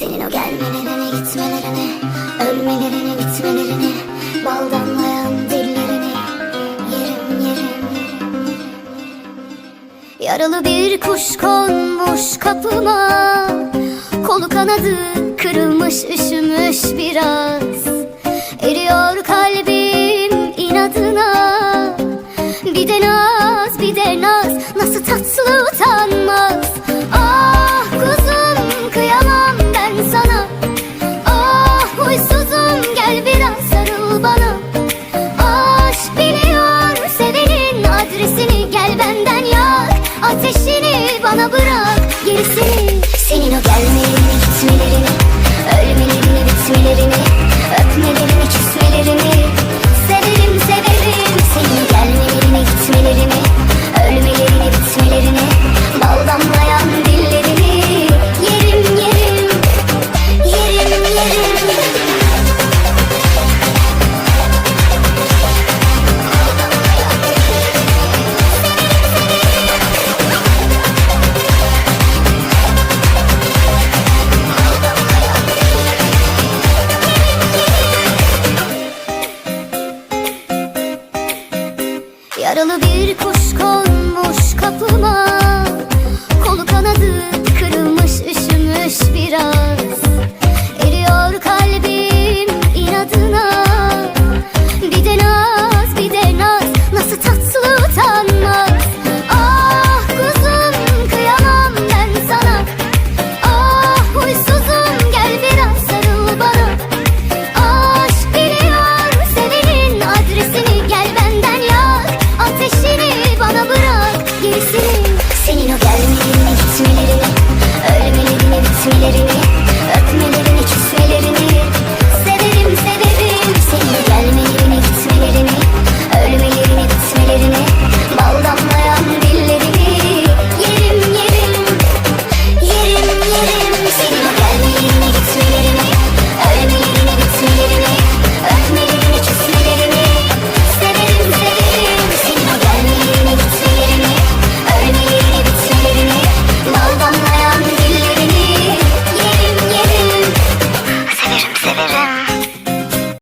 Senin o gelmelerine gitmelerine Ölmelerine bitmelerine Bal damlayan dillerini Yerim yerim yerim. Yaralı bir kuş konmuş kapıma. Kolu kanadı kırılmış üşümüş biraz. Eriyor kalbim inadına. Bir de naz bir de naz. Nasıl tatlı utanmaz bana bırak gerisini Yaralı bir kuş konmuş kapıma. o gelmelerini gitmelerini Ölmelerini bitmelerini